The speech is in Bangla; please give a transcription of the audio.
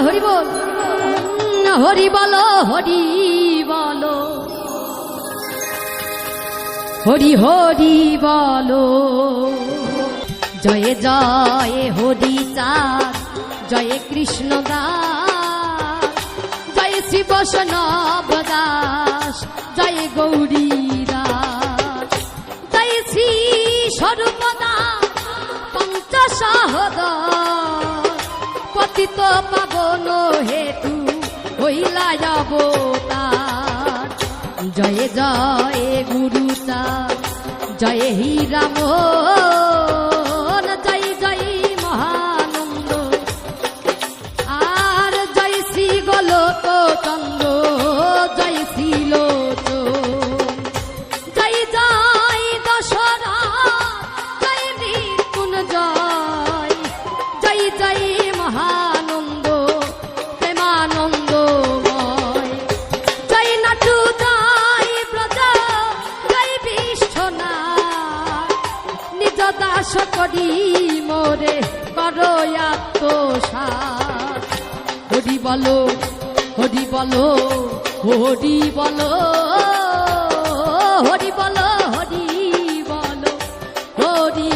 হরি বল। হরি বলো হরি বলো। হরি হরি বলো। জয় জয়, হরি চাঁদ। জয়, কৃষ্ণ দাস। জয়, শ্রী বৈষ্ণব দাস। জয়, গৌরী দাস। জয়, শ্রী স্বরূপদা পঞ্চসহদ পতিত পাবন হেতু হইলা অবতার জয় জয় গুরুতা জয় হি দাস করি মোরে, করো আত্মসাত হরি বলো হরি বলো হরি বলো হরি বলো হরি বলো, হরি